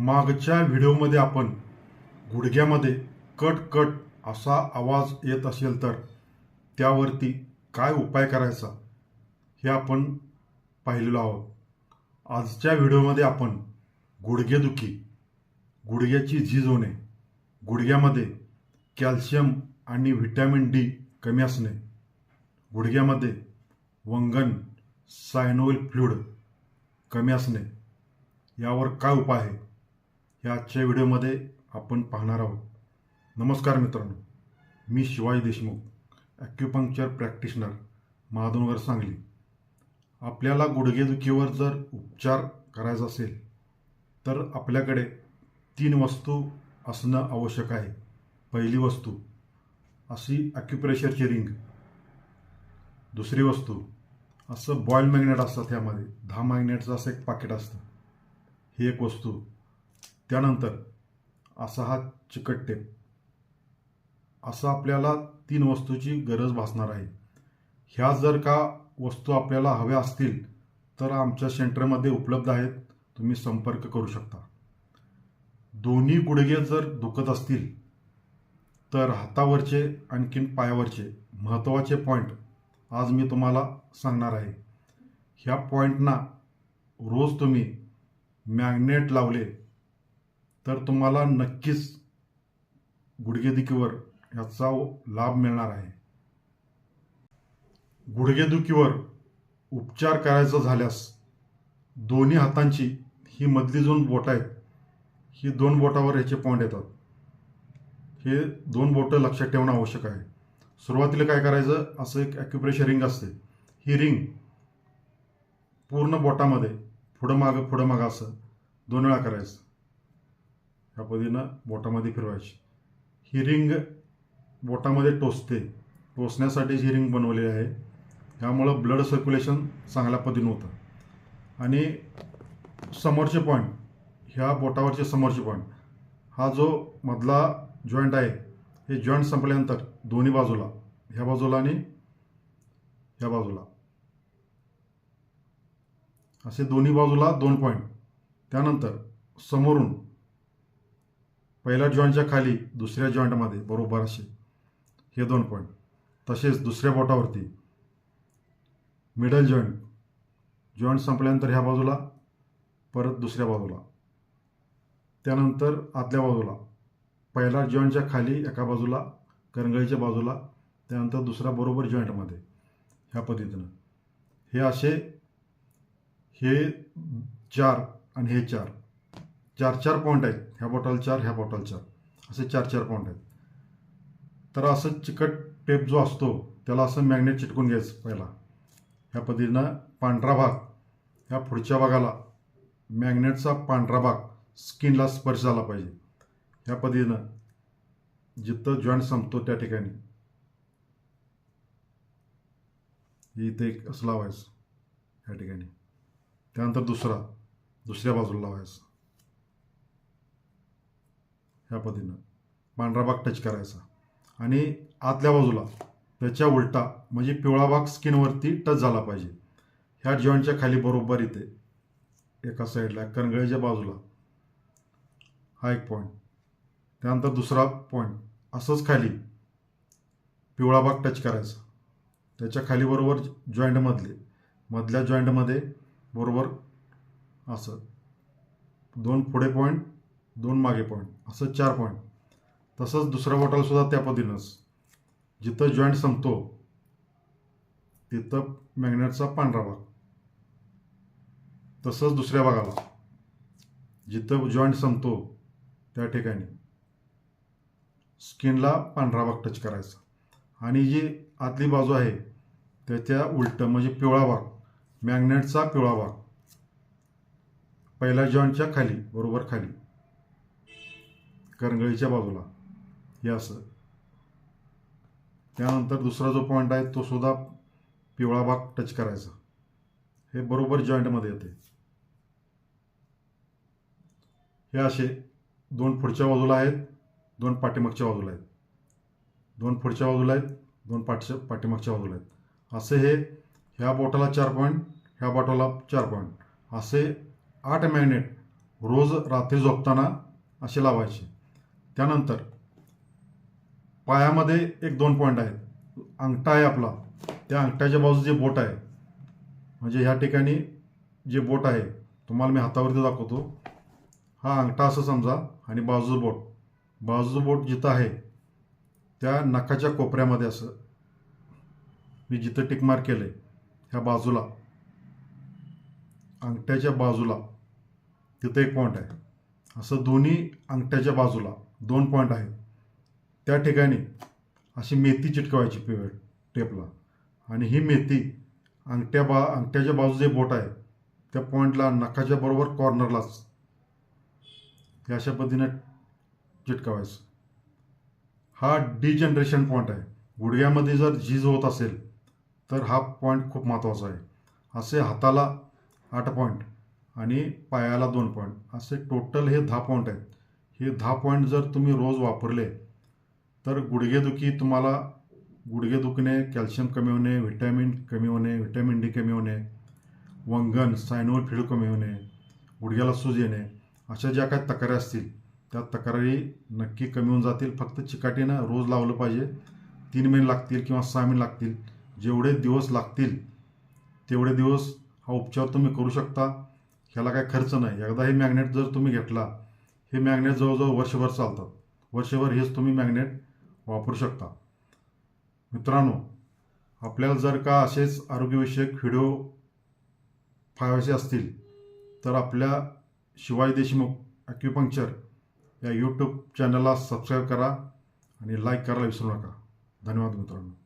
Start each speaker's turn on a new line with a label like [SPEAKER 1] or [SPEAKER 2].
[SPEAKER 1] मागच्या व्हिडिओमध्ये आपण गुडघ्यामध्ये कट कट असा आवाज येत असेल तर त्यावरती काय उपाय करायचा हे आपण पाहिलेलो आहोत. आजच्या व्हिडिओमध्ये आपण गुडघेदुखी गुडघ्याची झीज होणे गुडघ्यामध्ये कॅल्शियम आणि व्हिटॅमिन डी कमी असणे गुडघ्यामध्ये वंगन सायनोइल फ्लुड कमी असणे यावर काय उपाय आहे? या आजच्या व्हिडिओमध्ये आपण पाहणार आहोत. नमस्कार मित्रांनो मी शिवाजी देशमुख ॲक्युपंक्चर प्रॅक्टिशनर महादोनगर सांगली. आपल्याला गुडघेदुखीवर जर उपचार करायचा असेल तर आपल्याकडे तीन वस्तू असणं आवश्यक आहे. पहिली वस्तू अशी ॲक्युप्रेशरची रिंग. दुसरी वस्तू असं बॉईल मॅग्नेट असतात त्यामध्ये दहा मॅग्नेटचं असं एक पाकिट असतं. ही एक वस्तू त्यानंतर असा हा चिकट टेप. असं आपल्याला तीन वस्तूची गरज भासणार आहे. ह्या जर का वस्तू आपल्याला हव्या असतील तर आमच्या सेंटरमध्ये उपलब्ध आहेत. तुम्ही संपर्क करू शकता. दोन्ही गुडघे जर दुखत असतील तर हातावरचे आणखीन पायावरचे महत्त्वाचे पॉईंट आज मी तुम्हाला सांगणार आहे. ह्या पॉईंटना रोज तुम्ही मॅग्नेट लावले तर तुम्हाला नक्कीच गुडघेदुखीवर ह्याचा लाभ मिळणार आहे. गुडघेदुखीवर उपचार करायचा झाल्यास दोन्ही हातांची ही मधली दोन बोटं आहेत. ही दोन बोटावर ह्याचे पॉईंट येतात. हे दोन बोटं लक्षात ठेवणं आवश्यक आहे. सुरुवातीला काय करायचं? असं एक ॲक्युप्रेशर रिंग असते. ही रिंग पूर्ण बोटामध्ये पुढं मागं पुढं मागं असं दोन वेळा करायचं. ह्या पद्धतीनं बोटामध्ये फिरवायची. ही रिंग बोटामध्ये टोचते. टोचण्यासाठी ही रिंग बनवलेली आहे ह्यामुळं ब्लड सर्क्युलेशन चांगल्या पद्धतीनं होतं. आणि समोरचे पॉईंट ह्या बोटावरचे समोरचे पॉईंट हा जो मधला जॉईंट आहे हे जॉईंट संपल्यानंतर दोन्ही बाजूला ह्या बाजूला आणि ह्या बाजूला. असे दोन्ही बाजूला दोन पॉईंट त्यानंतर समोरून पहिल्या जॉईंटच्या खाली दुसऱ्या जॉईंटमध्ये बरोबर असे. हे दोन पॉईंट तसेच दुसऱ्या बोटावरती मिडल जॉईंट जॉईंट संपल्यानंतर ह्या बाजूला परत दुसऱ्या बाजूला. त्यानंतर आतल्या बाजूला. पहिला जॉईंटच्या खाली एका बाजूला करंगळीच्या बाजूला त्यानंतर दुसरा बरोबर जॉईंटमध्ये ह्या पद्धतीनं. हे असे हे चार आणि हे चार. चार चार पॉईंट आहेत. ह्या बॉटल चार ह्या बॉटल चार. असे चार चार पॉईंट आहेत. तर असं चिकट टेप जो असतो त्याला असं मॅग्नेट चिटकून घ्यायचं पहिला. ह्या पद्धतीनं पांढरा भाग ह्या पुढच्या भागाला मॅग्नेटचा पांढरा भाग स्किनला स्पर्श झाला पाहिजे. ह्या पद्धतीनं जिथं जॉईंट संपतो त्या ठिकाणी. इथे एक असं लावायचं. ह्या ठिकाणी. त्यानंतर दुसरा दुसऱ्या बाजूला लावायचं. ह्या पद्धतीनं. पांढरा भाग टच करायचा. आणि आतल्या बाजूला त्याच्या उलटा म्हणजे पिवळा भाग स्किनवरती टच झाला पाहिजे. ह्या जॉईंटच्या खाली बरोबर इथे एका साईडला कणगळीच्या बाजूला. हा एक पॉईंट त्यानंतर दुसरा पॉईंट असंच खाली पिवळा भाग टच करायचा. त्याच्याखाली बरोबर जॉईंटमधले मधल्या जॉईंटमध्ये बरोबर असं. दोन पुढे पॉईंट दोन मागे पॉईंट असं चार पॉईंट तसंच दुसऱ्या बॉटलसुद्धा त्या पद्धतीनंच. जिथं जॉईंट संपतो तिथं मॅग्नेटचा पांढरा भाग. तसंच दुसऱ्या भागाला. जिथं जॉईंट संपतो त्या ठिकाणी. स्किनला पांढरा भाग टच करायचा. आणि जी आतली बाजू आहे त्याच्या उलटं म्हणजे पिवळा भाग मॅग्नेटचा पिवळा भाग. पहिल्या जॉईंटच्या खाली बरोबर खाली. करंगळीच्या बाजूला. हे असं. त्यानंतर दुसरा जो पॉईंट आहे तो सुद्धा पिवळा भाग टच करायचा. हे बरोबर जॉईंटमध्ये येते. हे असे दोन पुढच्या बाजूला आहेत दोन पाठीमागच्या बाजूला आहेत. दोन पुढच्या बाजूला आहेत दोन पाठच्या पाठीमागच्या बाजूला आहेत. असे हे ह्या बोटाला चार पॉईंट ह्या बोटाला चार पॉईंट असे आठ मॅग्नेट रोज रात्री झोपताना असे लावायचे. त्यानंतर पायामध्ये एक दोन पॉईंट आहेत. अंगठा आहे आपला. त्या अंगठ्याच्या बाजू जे बोट आहे म्हणजे ह्या ठिकाणी जे बोट आहे तुम्हाला मी हातावरती दाखवतो. हा अंगठा असं समजा आणि बाजूचं बोट. बाजूचं बोट जिथं आहे त्या नखाच्या कोपऱ्यामध्ये असं मी जिथं टिकमार केलं आहे ह्या बाजूला अंगठ्याच्या बाजूला तिथं एक पॉईंट आहे. असं दोन्ही अंगठ्याच्या बाजूला दोन पॉईंट आहे. त्या ठिकाणी अशी मेथी चिटकवायची पे टेपला. आणि ही मेथी अंगठ्या बा अंगठ्याच्या बाजू जे बोट आहे त्या पॉईंटला नखाच्या बरोबर कॉर्नरलाच हे अशा पद्धतीने चिटकवायचं. हा डिजनरेशन पॉईंट आहे. गुडघ्यामध्ये जर झीज होत असेल तर हा पॉईंट खूप महत्त्वाचा आहे. असे हाताला आठ पॉईंट आणि पायाला दोन पॉईंट असे टोटल हे दहा पॉईंट आहेत. हे दहा पॉईंट जर तुम्ही रोज वापरले तर गुडघेदुखी तुम्हाला गुडघे दुखणे कॅल्शियम कमी होणे व्हिटॅमिन कमी होणे व्हिटॅमिन डी कमी होणे वंगण सायनोल फ्लू कमी होणे गुडघ्याला सूज येणे अशा ज्या काही तक्रारी असतील त्या तक्रारी नक्की कमी होऊन जातील. फक्त चिकाटीनं रोज लावलं पाहिजे. तीन महिने लागतील किंवा सहा महिने लागतील. जेवढे दिवस लागतील तेवढे दिवस हा उपचार तुम्ही करू शकता. ह्याला काय खर्च नाही. एकदा हे मॅग्नेट जर तुम्ही घेतला हे मॅग्नेट जवळजवळ वर्षभर चालतात वर्षभर हेच तुम्ही मॅग्नेट वापरू शकता. मित्रांनो आपल्याला जर का असेच आरोग्यविषयक व्हिडिओ पाहायचे असतील तर आपल्या शिवाय देशमुख ॲक्युपंक्चर या यूट्यूब चॅनलला सबस्क्राईब करा आणि लाईक करायला विसरू नका. धन्यवाद मित्रांनो.